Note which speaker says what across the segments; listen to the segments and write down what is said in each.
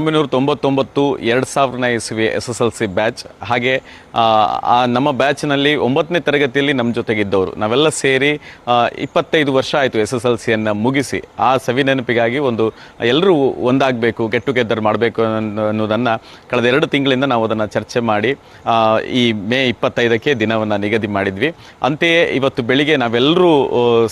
Speaker 1: ಒಂಬೈನೂರ ತೊಂಬತ್ತೊಂಬತ್ತು ಎರಡು ಸಾವಿರನ ಇಸ್ವಿ S S L C batch ಹಾಗೆ ನಮ್ಮ ಬ್ಯಾಚ್ನಲ್ಲಿ ಒಂಬತ್ತನೇ ತರಗತಿಯಲ್ಲಿ ನಮ್ಮ ಜೊತೆಗಿದ್ದವರು. ನಾವೆಲ್ಲ ಸೇರಿ ಇಪ್ಪತ್ತೈದು ವರ್ಷ ಆಯಿತು ಎಸ್ ಎಸ್ ಎಲ್ ಸಿಯನ್ನು ಮುಗಿಸಿ. ಆ ಸವಿ ನೆನಪಿಗಾಗಿ ಒಂದು ಎಲ್ಲರೂ ಒಂದಾಗಬೇಕು ಗೆಟ್ ಟುಗೆದರ್ ಮಾಡಬೇಕು ಅನ್ನೋದನ್ನು ಕಳೆದ ಎರಡು ತಿಂಗಳಿಂದ ನಾವು ಅದನ್ನು ಚರ್ಚೆ ಮಾಡಿ ಈ ಮೇ ಇಪ್ಪತ್ತೈದಕ್ಕೆ ದಿನವನ್ನು ನಿಗದಿ ಮಾಡಿದ್ವಿ. ಅಂತೆಯೇ ಇವತ್ತು ಬೆಳಿಗ್ಗೆ ನಾವೆಲ್ಲರೂ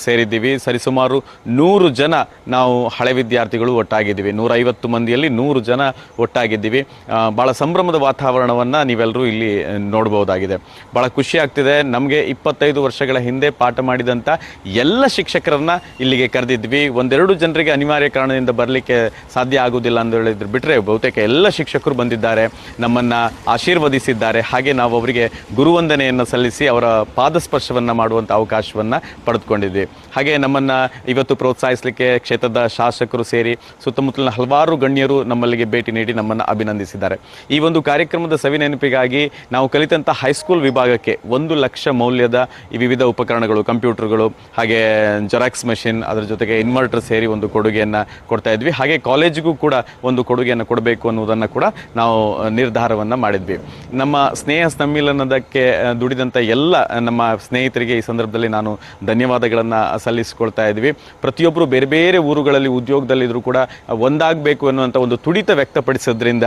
Speaker 1: ಸೇರಿದ್ದೀವಿ. ಸರಿಸುಮಾರು ನೂರು ಜನ ನಾವು ಹಳೆ ವಿದ್ಯಾರ್ಥಿಗಳು ಒಟ್ಟಾಗಿದ್ದೀವಿ. ನೂರೈವತ್ತು ಮಂದಿಯಲ್ಲಿ ನೂರು ಜನ ಒಟ್ಟಾಗಿದ್ದೀವಿ. ಆ, ಭಾಳ ಸಂಭ್ರಮದ ವಾತಾವರಣವನ್ನು ನೀವೆಲ್ಲರೂ ಇಲ್ಲಿ ನೋಡಬಹುದಾಗಿದೆ ಭಾಳ ಖುಷಿ ಆಗ್ತಿದೆ. ನಮಗೆ ಇಪ್ಪತ್ತೈದು ವರ್ಷಗಳ ಹಿಂದೆ ಪಾಠ ಮಾಡಿದಂಥ ಎಲ್ಲ ಶಿಕ್ಷಕರನ್ನ ಇಲ್ಲಿಗೆ ಕರೆದಿದ್ವಿ. ಒಂದೆರಡು ಜನರಿಗೆ ಅನಿವಾರ್ಯ ಕಾರಣದಿಂದ ಬರಲಿಕ್ಕೆ ಸಾಧ್ಯ ಆಗೋದಿಲ್ಲ ಅಂತ ಹೇಳಿದ್ರು ಬಿಟ್ಟರೆ ಬಹುತೇಕ ಎಲ್ಲ ಶಿಕ್ಷಕರು ಬಂದಿದ್ದಾರೆ. ನಮ್ಮನ್ನು ಆಶೀರ್ವದಿಸಿದ್ದಾರೆ. ಹಾಗೆ ನಾವು ಅವರಿಗೆ ಗುರುವಂದನೆಯನ್ನು ಸಲ್ಲಿಸಿ ಅವರ ಪಾದಸ್ಪರ್ಶವನ್ನು ಮಾಡುವಂಥ ಅವಕಾಶವನ್ನು ಪಡೆದುಕೊಂಡಿದ್ವಿ. ಹಾಗೆ ನಮ್ಮನ್ನು ಇವತ್ತು ಪ್ರೋತ್ಸಾಹಿಸಲಿಕ್ಕೆ ಕ್ಷೇತ್ರದ ಶಾಸಕರು ಸೇರಿ ಸುತ್ತಮುತ್ತಲಿನ ಹಲವಾರು ಗಣ್ಯರು ನಮ್ಮಲ್ಲಿಗೆ ಭೇಟಿ ನೀಡಿ ನಮ್ಮನ್ನು ಅಭಿನಂದಿಸಿದ್ದಾರೆ. ಈ ಒಂದು ಕಾರ್ಯಕ್ರಮದ ಸವಿ ನೆನಪಿಗಾಗಿ ನಾವು ಕಲಿತಂಥ ಹೈಸ್ಕೂಲ್ ವಿಭಾಗಕ್ಕೆ ಒಂದು ಲಕ್ಷ ಮೌಲ್ಯದ ಈ ವಿವಿಧ ಉಪಕರಣಗಳು, ಕಂಪ್ಯೂಟರ್ಗಳು, ಹಾಗೆ ಜೆರಾಕ್ಸ್ ಮೆಷಿನ್, ಅದರ ಜೊತೆಗೆ ಇನ್ವರ್ಟರ್ ಸೇರಿ ಒಂದು ಕೊಡುಗೆಯನ್ನು ಕೊಡ್ತಾ ಇದ್ವಿ. ಹಾಗೆ ಕಾಲೇಜಿಗೂ ಕೂಡ ಒಂದು ಕೊಡುಗೆಯನ್ನು ಕೊಡಬೇಕು ಅನ್ನೋದನ್ನು ಕೂಡ ನಾವು ನಿರ್ಧಾರವನ್ನು ಮಾಡಿದ್ವಿ. ನಮ್ಮ ಸ್ನೇಹ ಸಮ್ಮಿಲನದಕ್ಕೆ ದುಡಿದಂಥ ಎಲ್ಲ ನಮ್ಮ ಸ್ನೇಹಿತರಿಗೆ ಈ ಸಂದರ್ಭದಲ್ಲಿ ನಾನು ಧನ್ಯವಾದಗಳನ್ನು ಸಲ್ಲಿಸಿಕೊಳ್ತಾ ಇದ್ವಿ. ಪ್ರತಿಯೊಬ್ಬರು ಬೇರೆ ಬೇರೆ ಊರುಗಳಲ್ಲಿ ಉದ್ಯೋಗದಲ್ಲಿದ್ದರೂ ಕೂಡ ಒಂದಾಗಬೇಕು ಅನ್ನುವಂಥ ಒಂದು ತುಡಿತ ವ್ಯಕ್ತಪಡಿಸೋದ್ರಿಂದ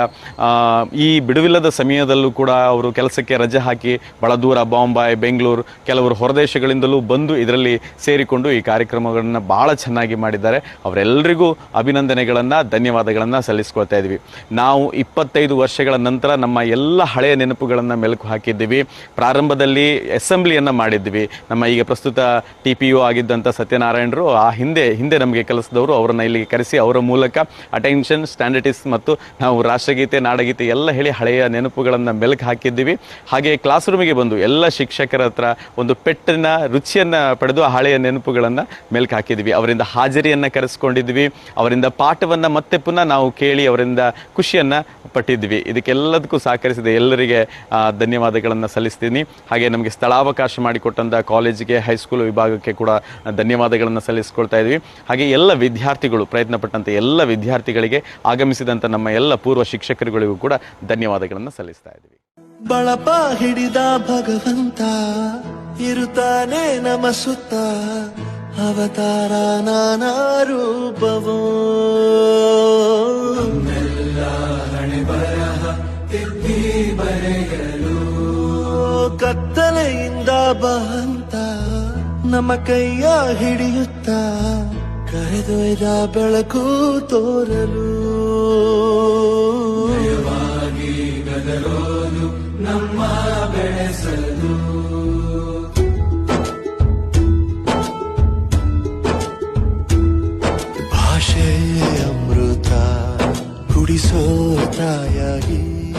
Speaker 1: ಈ ಬಿಡುವಿಲ್ಲದ ಸಮಯದಲ್ಲೂ ಕೂಡ ಅವರು ಕೆಲಸಕ್ಕೆ ರಜೆ ಹಾಕಿ ಬಹಳ ದೂರ ಬಾಂಬಾಯ್, ಬೆಂಗಳೂರು, ಕೆಲವರು ಹೊರದೇಶಗಳಿಂದಲೂ ಬಂದು ಇದರಲ್ಲಿ ಸೇರಿಕೊಂಡು ಈ ಕಾರ್ಯಕ್ರಮಗಳನ್ನು ಭಾಳ ಚೆನ್ನಾಗಿ ಮಾಡಿದ್ದಾರೆ. ಅವರೆಲ್ಲರಿಗೂ ಅಭಿನಂದನೆಗಳನ್ನು, ಧನ್ಯವಾದಗಳನ್ನು ಸಲ್ಲಿಸ್ಕೊಳ್ತಾ ಇದ್ವಿ. ನಾವು ಇಪ್ಪತ್ತೈದು ವರ್ಷಗಳ ನಂತರ ನಮ್ಮ ಎಲ್ಲ ಹಳೆಯ ನೆನಪುಗಳನ್ನು ಮೆಲುಕು ಹಾಕಿದ್ದೀವಿ. ಪ್ರಾರಂಭದಲ್ಲಿ ಅಸೆಂಬ್ಲಿಯನ್ನು ಮಾಡಿದ್ವಿ. ನಮ್ಮ ಈಗ ಪ್ರಸ್ತುತ ಟಿ ಪಿ ಯು ಆಗಿದ್ದಂಥ ಸತ್ಯನಾರಾಯಣರು ಆ ಹಿಂದೆ ಹಿಂದೆ ನಮಗೆ ಕೆಲಸದವರು ಅವರನ್ನು ಇಲ್ಲಿಗೆ ಕರೆಸಿ ಅವರ ಮೂಲಕ ಅಟೆನ್ಷನ್ ಸ್ಟ್ಯಾಂಡರ್ಟಿಸ್ ಮತ್ತು ನಾವು ರಾಷ್ಟ್ರಗೀತೆ, ನಾಡಗೀತೆ ಎಲ್ಲ ಹೇಳಿ ಹಳೆಯ ನೆನಪುಗಳನ್ನು ಮೆಲುಕು ಹಾಕಿದ್ದೀವಿ. ಹಾಗೆ ಕ್ಲಾಸ್ ರೂಮಿಗೆ ಬಂದು ಎಲ್ಲ ಶಿಕ್ಷಕರ ಹತ್ರ ಒಂದು ಪೆಟ್ಟಿನ ರುಚಿಯನ್ನು ಪಡೆದು ಆ ಹಳೆಯ ನೆನಪುಗಳನ್ನು ಮೆಲುಕು ಹಾಕಿದ್ವಿ ಅವರಿಂದ ಹಾಜರಿಯನ್ನು ಕರೆಸ್ಕೊಂಡಿದ್ವಿ ಅವರಿಂದ ಪಾಠವನ್ನು ಮತ್ತೆ ಪುನಃ ನಾವು ಕೇಳಿ ಅವರಿಂದ ಖುಷಿಯನ್ನು ಪಟ್ಟಿದ್ವಿ ಇದಕ್ಕೆಲ್ಲದಕ್ಕೂ ಸಹಕರಿಸಿದ ಎಲ್ಲರಿಗೆ ಧನ್ಯವಾದಗಳನ್ನು ಸಲ್ಲಿಸ್ತೀನಿ. ಹಾಗೆ ನಮಗೆ ಸ್ಥಳಾವಕಾಶ ಮಾಡಿಕೊಟ್ಟಂಥ ಕಾಲೇಜಿಗೆ, ಹೈಸ್ಕೂಲ್ ವಿಭಾಗಕ್ಕೆ ಕೂಡ ಧನ್ಯವಾದಗಳನ್ನು ಸಲ್ಲಿಸ್ಕೊಳ್ತಾ ಇದ್ವಿ ಹಾಗೆ ಎಲ್ಲ ವಿದ್ಯಾರ್ಥಿಗಳು ಪ್ರಯತ್ನ ಪಟ್ಟಂಥ ಎಲ್ಲ ವಿದ್ಯಾರ್ಥಿಗಳಿಗೆ ಆಗಮಿಸಿದಂಥ ನಮ್ಮ ಎಲ್ಲ ಪೂರ್ವ ಶಿಕ್ಷಕರುಗಳಿಗೂ ಕೂಡ ಧನ್ಯವಾದಗಳನ್ನು ಸಲ್ಲಿಸ್ತಾ ಇದ್ದೀವಿ.
Speaker 2: ಬಳಪ ಹಿಡಿದ ಭಗವಂತ ಇರುತ್ತಾನೆ ನಮ ಸುತ್ತ. ಅವತಾರ ನಾನಾ ರೂಪವೋ. ಕತ್ತಲೆಯಿಂದ ಬಹಂತ ನಮ್ಮ ಕೈಯ ಹಿಡಿಯುತ್ತ. ಕರೆದೊಯ್ದ ಬೆಳಕು ತೋರಲು. ಭಾಷೆ ಅಮೃತ ಕುಡಿಸೋ ತಾಯಾಗಿ.